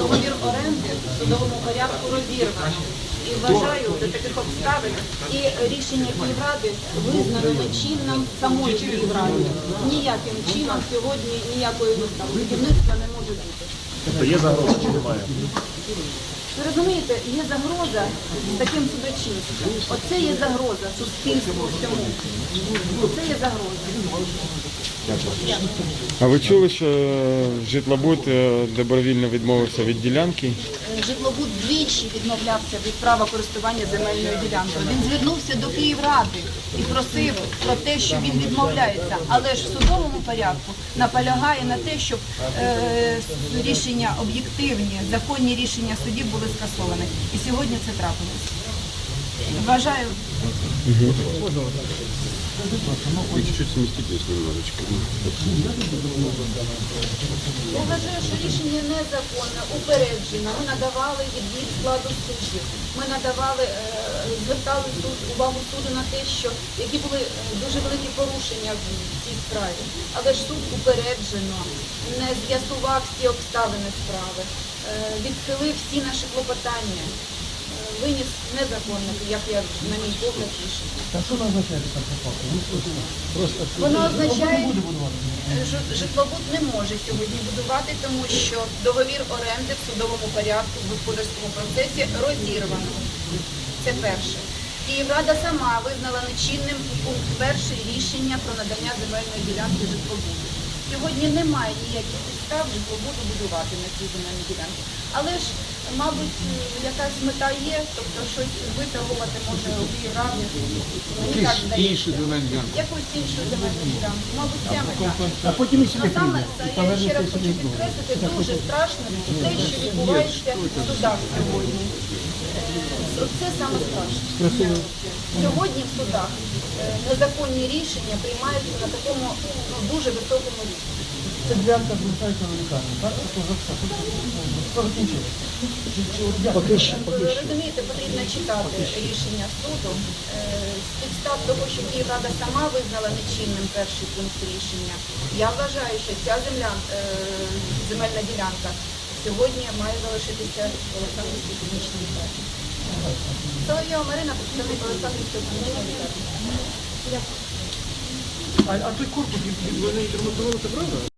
договір оренди в судовому порядку розірвано. І вважаю до таких обставин і рішення Київради визнано нечинним самою Київрадою. Ніяким чином сьогодні ніякої там будівництва не може бути. Тобто є загроза чи немає? Ви розумієте, є загроза таким судочинством. Оце є загроза суспільству всьому. Оце є загроза. А ви чули, що житлобуд е, добровільно відмовився від ділянки? Житлобуд двічі відмовлявся від права користування земельною ділянкою. Він звернувся до Київради і просив про те, що він відмовляється, але ж в судовому порядку наполягає на те, щоб е, рішення об'єктивні, законні рішення судів були скасовані. І сьогодні це трапилось. Вважаю, Вы чуть-чуть сместитесь немножечко. Я вважаю, що рішення незаконне, упереджено. Ми надавали відвід складу суддів. Ми надавали, е, звертали увагу суду на те, що які були е, дуже великі порушення в цій справі. Але ж суд упереджено, не з'ясував всі обставини справи, е, відхилив всі наші клопотання. Виніс незаконне, як я на мій погляд рішення. Так що вона означає така пропака? Ну, Просто Воно означає. Е, Житлобуд не може сьогодні будувати, тому що договір оренди в судовому порядку в господарському процесі розірвано. Це перше. Київрада сама визнала нечинним пункт перший рішення про надання земельної ділянки житлобуду. Сьогодні немає ніяких підстав житлобуду будувати на цій земельній ділянці. Але ж, мабуть, якась мета є, тобто щось виторгувати може у Київраді. Мені так здається. Якусь іншу земельну ділянку. Мабуть, ця мета. А потім і сюди прийде. Я ще раз хочу підкреслити, дуже страшно те, що відбувається в судах сьогодні. Це саме страшно. Сьогодні в судах е, незаконні рішення приймаються на такому ну, дуже високому рівні. Це ділянка залишається на лікарні, так? Ви розумієте, потрібно читати рішення суду. Е, З підстав того, що Київрада сама визнала нечинним перший пункт рішення. Я вважаю, що ця земля, е, земельна ділянка сьогодні має залишитися в Олександрівській клінічній лікарні. Соловйова Марина, представник Олександрівської лікарні. А, а той корпус від, від вони ремонтували, це правда?